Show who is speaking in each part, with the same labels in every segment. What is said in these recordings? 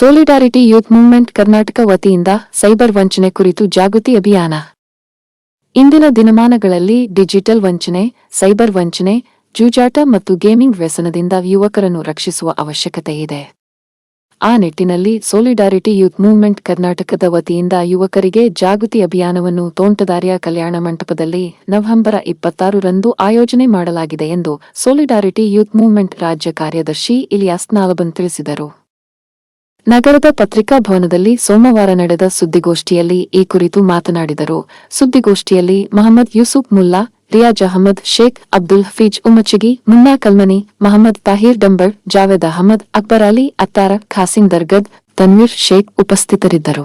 Speaker 1: ಸೋಲಿಡಾರಿಟಿ youth movement Karnataka ವತಿಯಿಂದ cyber ವಂಚನೆ ಕುರಿತು ಜಾಗೃತಿ ಅಭಿಯಾನ. ಇಂದಿನ ದಿನಮಾನಗಳಲ್ಲಿ ಡಿಜಿಟಲ್ ವಂಚನೆ, ಸೈಬರ್ ವಂಚನೆ, ಜೂಜಾಟ ಮತ್ತು ಗೇಮಿಂಗ್ ವ್ಯಸನದಿಂದ ಯುವಕರನ್ನು ರಕ್ಷಿಸುವ ಅವಶ್ಯಕತೆ ಇದೆ. ಆ ನಿಟ್ಟಿನಲ್ಲಿ ಸೋಲಿಡಾರಿಟಿ ಯೂತ್ ಮೂವ್ಮೆಂಟ್ ಕರ್ನಾಟಕದ ವತಿಯಿಂದ ಯುವಕರಿಗೆ ಜಾಗೃತಿ ಅಭಿಯಾನವನ್ನು ತೋಂಟದಾರ್ಯ ಕಲ್ಯಾಣ ಮಂಟಪದಲ್ಲಿ ನವೆಂಬರ್ ಇಪ್ಪತ್ತಾರರಂದು ಆಯೋಜನೆ ಮಾಡಲಾಗಿದೆ ಎಂದು ಸೋಲಿಡಾರಿಟಿ ಯೂತ್ ಮೂವ್ಮೆಂಟ್ ರಾಜ್ಯ ಕಾರ್ಯದರ್ಶಿ ಇಲಿಯಾಸ್ ನಾಲಬನ್ ತಿಳಿಸಿದರು. ನಗರದ ಪತ್ರಿಕಾ ಭವನದಲ್ಲಿ ಸೋಮವಾರ ನಡೆದ ಸುದ್ದಿಗೋಷ್ಠಿಯಲ್ಲಿ ಈ ಕುರಿತು ಮಾತನಾಡಿದರು. ಸುದ್ದಿಗೋಷ್ಠಿಯಲ್ಲಿ ಮಹಮ್ಮದ್ ಯೂಸುಫ್ ಮುಲ್ಲಾ, ರಿಯಾಜ್ ಅಹಮದ್ ಶೇಖ್ ಅಬ್ದುಲ್ ಹಫೀಜ್ ಉಮಚಗಿ ಮುನ್ನಾ ಕಲ್ಮನಿ, ಮಹಮ್ಮದ್ ತಾಹಿರ್ ಡಂಬರ್ ಜಾವೇದ್ ಅಹಮದ್, ಅಕ್ಬರ್ ಅಲಿ, ಅತ್ತಾರ ಖಾಸಿಂ ದರ್ಗದ್, ತನ್ವೀರ್ ಶೇಖ್ ಉಪಸ್ಥಿತರಿದ್ದರು.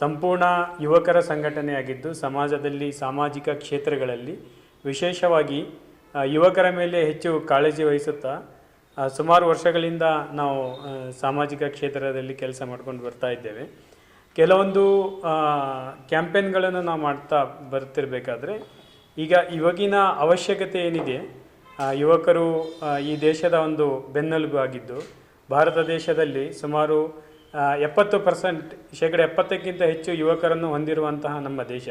Speaker 2: ಸಂಪೂರ್ಣ ಯುವಕರ ಸಂಘಟನೆಯಾಗಿದ್ದು, ಸಮಾಜದಲ್ಲಿ ಸಾಮಾಜಿಕ ಕ್ಷೇತ್ರಗಳಲ್ಲಿ ವಿಶೇಷವಾಗಿ ಯುವಕರ ಮೇಲೆ ಹೆಚ್ಚು ಕಾಳಜಿ ವಹಿಸುತ್ತಾ ಸುಮಾರು ವರ್ಷಗಳಿಂದ ನಾವು ಸಾಮಾಜಿಕ ಕ್ಷೇತ್ರದಲ್ಲಿ ಕೆಲಸ ಮಾಡ್ಕೊಂಡು ಬರ್ತಾ ಇದ್ದೇವೆ. ಕೆಲವೊಂದು ಕ್ಯಾಂಪೇನ್ಗಳನ್ನು ನಾವು ಮಾಡ್ತಾ ಬರ್ತಿರಬೇಕಾದ್ರೆ, ಈಗ ಇವಾಗಿನ ಅವಶ್ಯಕತೆ ಏನಿದೆ ಯುವಕರು ಈ ದೇಶದ ಒಂದು ಬೆನ್ನೆಲುಬು ಆಗಿದ್ದು, ಭಾರತ ದೇಶದಲ್ಲಿ ಸುಮಾರು ಎಪ್ಪತ್ತು ಪರ್ಸೆಂಟ್, ಶೇಕಡ ಎಪ್ಪತ್ತಕ್ಕಿಂತ ಹೆಚ್ಚು ಯುವಕರನ್ನು ಹೊಂದಿರುವಂತಹ ನಮ್ಮ ದೇಶ.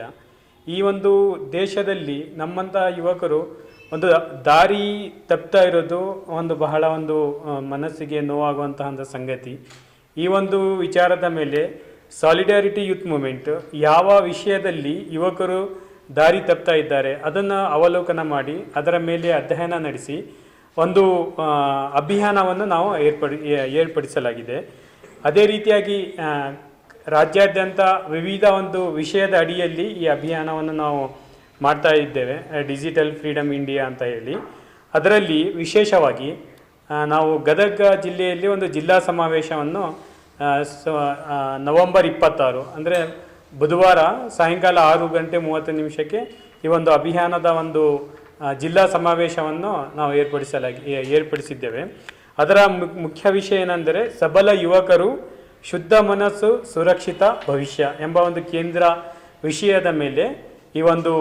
Speaker 2: ಈ ಒಂದು ದೇಶದಲ್ಲಿ ನಮ್ಮಂತಹ ಯುವಕರು ಒಂದು ದಾರಿ ತಪ್ತಾ ಇರೋದು ಒಂದು ಬಹಳ ಒಂದು ಮನಸ್ಸಿಗೆ ನೋವಾಗುವಂತಹ ಒಂದು ಸಂಗತಿ. ಈ ಒಂದು ವಿಚಾರದ ಮೇಲೆ ಸಾಲಿಡಾರಿಟಿ ಯೂತ್ ಮೂಮೆಂಟ್ ಯಾವ ವಿಷಯದಲ್ಲಿ ಯುವಕರು ದಾರಿ ತಪ್ತಾ ಇದ್ದಾರೆ ಅದನ್ನು ಅವಲೋಕನ ಮಾಡಿ ಅದರ ಮೇಲೆ ಅಧ್ಯಯನ ನಡೆಸಿ ಒಂದು ಅಭಿಯಾನವನ್ನು ನಾವು ಏರ್ಪಡಿ ಏರ್ಪಡಿಸಲಾಗಿದೆ. ಅದೇ ರೀತಿಯಾಗಿ ರಾಜ್ಯಾದ್ಯಂತ ವಿವಿಧ ಒಂದು ವಿಷಯದ ಅಡಿಯಲ್ಲಿ ಈ ಅಭಿಯಾನವನ್ನು ನಾವು ಮಾಡ್ತಾ ಇದ್ದೇವೆ ಡಿಜಿಟಲ್ ಫ್ರೀಡಮ್ ಇಂಡಿಯಾ ಅಂತ ಹೇಳಿ. ಅದರಲ್ಲಿ ವಿಶೇಷವಾಗಿ ನಾವು ಗದಗ ಜಿಲ್ಲೆಯಲ್ಲಿ ಒಂದು ಜಿಲ್ಲಾ ಸಮಾವೇಶವನ್ನು ನವೆಂಬರ್ ಇಪ್ಪತ್ತಾರು, ಅಂದರೆ ಬುಧವಾರ ಸಾಯಂಕಾಲ ಆರು ಗಂಟೆ ಮೂವತ್ತು ನಿಮಿಷಕ್ಕೆ ಈ ಒಂದು ಅಭಿಯಾನದ ಒಂದು ಜಿಲ್ಲಾ ಸಮಾವೇಶವನ್ನು ನಾವು ಏರ್ಪಡಿಸಲಾಗಿ ಏರ್ಪಡಿಸಿದ್ದೇವೆ. ಅದರ ಮುಖ್ಯ ವಿಷಯ ಏನೆಂದರೆ ಸಬಲ ಯುವಕರು ಶುದ್ಧ ಮನಸ್ಸು, ಸುರಕ್ಷಿತ ಭವಿಷ್ಯ ಎಂಬ ಒಂದು ಕೇಂದ್ರ ವಿಷಯದ ಮೇಲೆ ಈ ಒಂದು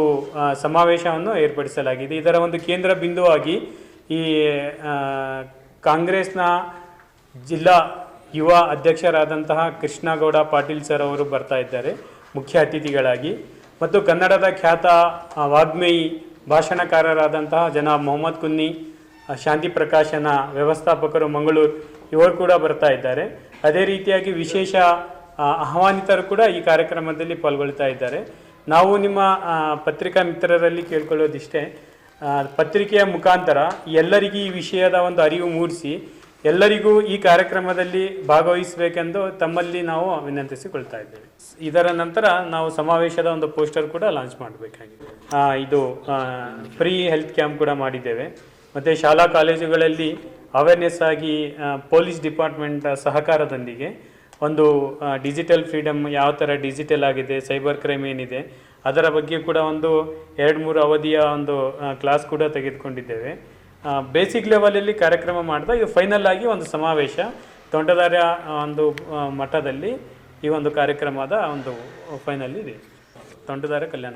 Speaker 2: ಸಮಾವೇಶವನ್ನು ಏರ್ಪಡಿಸಲಾಗಿದೆ. ಇದರ ಒಂದು ಕೇಂದ್ರ ಬಿಂದುವಾಗಿ ಈ ಕಾಂಗ್ರೆಸ್ನ ಜಿಲ್ಲಾ ಯುವ ಅಧ್ಯಕ್ಷರಾದಂತಹ ಕೃಷ್ಣಗೌಡ ಪಾಟೀಲ್ ಸರ್ ಅವರು ಬರ್ತಾ ಇದ್ದಾರೆ, ಮುಖ್ಯ ಅತಿಥಿಗಳಾಗಿ. ಮತ್ತು ಕನ್ನಡದ ಖ್ಯಾತ ವಾಗ್ಮೇಯಿ ಭಾಷಣಕಾರರಾದಂತಹ ಜನ ಮೊಹಮ್ಮದ್ ಕುನ್ನಿ ಶಾಂತಿ ಪ್ರಕಾಶನ ವ್ಯವಸ್ಥಾಪಕರು ಮಂಗಳೂರು, ಇವರು ಕೂಡ ಬರ್ತಾ ಇದ್ದಾರೆ. ಅದೇ ರೀತಿಯಾಗಿ ವಿಶೇಷ ಆಹ್ವಾನಿತರು ಕೂಡ ಈ ಕಾರ್ಯಕ್ರಮದಲ್ಲಿ ಪಾಲ್ಗೊಳ್ತಾ ಇದ್ದಾರೆ. ನಾವು ನಿಮ್ಮ ಪತ್ರಿಕಾ ಮಿತ್ರರಲ್ಲಿ ಕೇಳ್ಕೊಳ್ಳೋದಿಷ್ಟೇ ಪತ್ರಿಕೆಯ ಮುಖಾಂತರ ಎಲ್ಲರಿಗೂ ಈ ವಿಷಯದ ಒಂದು ಅರಿವು ಮೂಡಿಸಿ, ಎಲ್ಲರಿಗೂ ಈ ಕಾರ್ಯಕ್ರಮದಲ್ಲಿ ಭಾಗವಹಿಸಬೇಕೆಂದು ತಮ್ಮಲ್ಲಿ ನಾವು ವಿನಂತಿಸಿಕೊಳ್ತಾ ಇದ್ದೇವೆ. ಇದರ ನಂತರ ನಾವು ಸಮಾವೇಶದ ಒಂದು ಪೋಸ್ಟರ್ ಕೂಡ ಲಾಂಚ್ ಮಾಡಬೇಕಾಗಿದೆ. ಇದು ಫ್ರೀ ಹೆಲ್ತ್ ಕ್ಯಾಂಪ್ ಕೂಡ ಮಾಡಿದ್ದೇವೆ. ಮತ್ತು ಶಾಲಾ ಕಾಲೇಜುಗಳಲ್ಲಿ ಅವೇರ್ನೆಸ್ ಆಗಿ ಪೊಲೀಸ್ ಡಿಪಾರ್ಟ್ಮೆಂಟ್ ಸಹಕಾರದೊಂದಿಗೆ ಒಂದು ಡಿಜಿಟಲ್ ಫ್ರೀಡಮ್ ಯಾವ ಥರ ಡಿಜಿಟಲ್ ಆಗಿದೆ ಸೈಬರ್ ಕ್ರೈಮ್ ಏನಿದೆ, ಅದರ ಬಗ್ಗೆ ಕೂಡ ಒಂದು ಎರಡು ಮೂರು ಅವಧಿಯ ಒಂದು ಕ್ಲಾಸ್ ಕೂಡ ತೆಗೆದುಕೊಂಡಿದ್ದೇವೆ. ಬೇಸಿಕ್ ಲೆವೆಲಲ್ಲಿ ಕಾರ್ಯಕ್ರಮ ಮಾಡ್ತಾ ಇದು ಫೈನಲ್ ಆಗಿ ಒಂದು ಸಮಾವೇಶ, ತೋಂಟದಾರ್ಯ ಒಂದು ಮಠದಲ್ಲಿ ಈ ಒಂದು ಕಾರ್ಯಕ್ರಮದ ಒಂದು ಫೈನಲ್ ಇದೆ. ತೋಂಟದಾರ್ಯ ಕಲ್ಯಾಣ